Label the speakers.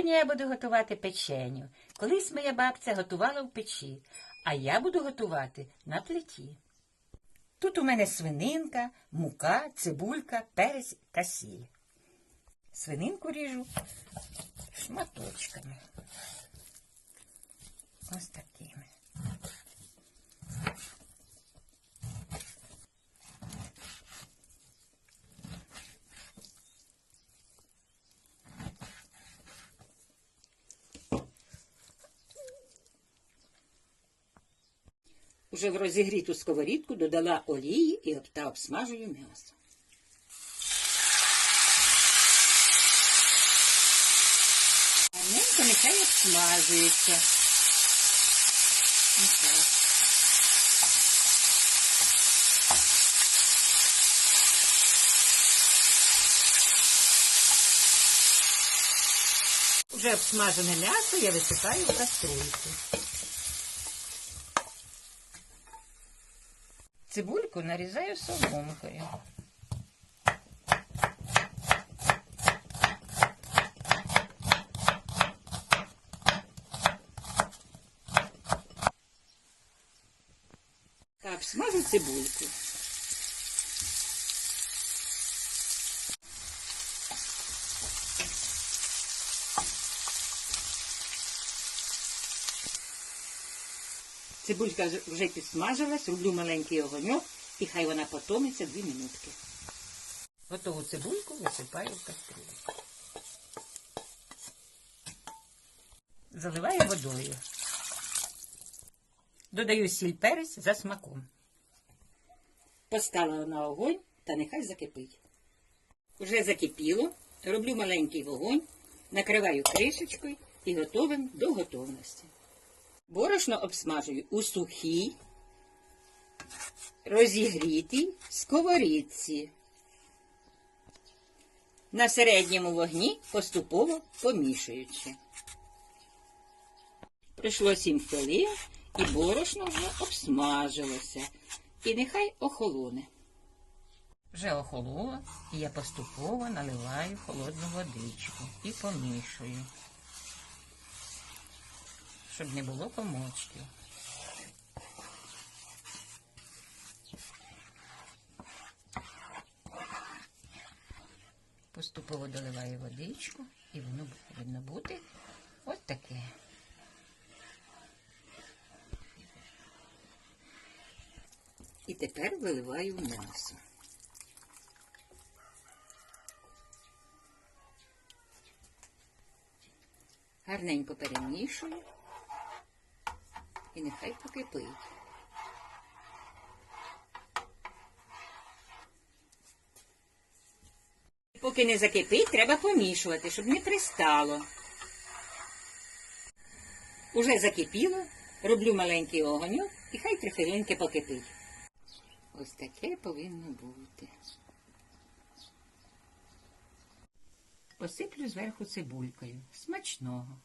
Speaker 1: Сьогодні я буду готувати печеню. Колись моя бабця готувала в печі, а я буду готувати на плиті. Тут у мене свининка, мука, цибулька, перець та сіль. Свининку ріжу шматочками. Ось такими. Уже в розігріту сковорідку додала олії і обта обсмажую м'ясо. Гарненько нехай обсмажується. Так. Уже обсмажене м'ясо я висипаю в каструльку. Цибульку нарізаю соломкою. Так, смажу цибульку. Цибулька вже підсмажилась, роблю маленький огоньок і хай вона потомиться дві минутки. Готову цибульку висипаю в кастрюлю. Заливаю водою. Додаю сіль перець за смаком. Поставила на огонь та нехай закипить. Уже закипіло, роблю маленький вогонь, накриваю кришечкою і готовим до готовності. Борошно обсмажую у сухій, розігрітій сковорідці. На середньому вогні поступово помішуючи. Пройшло 7 хвилин, і борошно вже обсмажилося. І нехай охолоне. Вже охололо, і я поступово наливаю холодну водичку і помішую щоб не було комочків. Поступово доливаю водичку, і воно повинно бути ось таке. І тепер виливаю м'ясо. Гарненько перемішую і нехай покипить. Поки не закипить, треба помішувати, щоб не пристало. Уже закипіло, роблю маленький огоньок і хай три хвилинки покипить. Ось таке повинно бути. Посиплю зверху цибулькою. Смачного.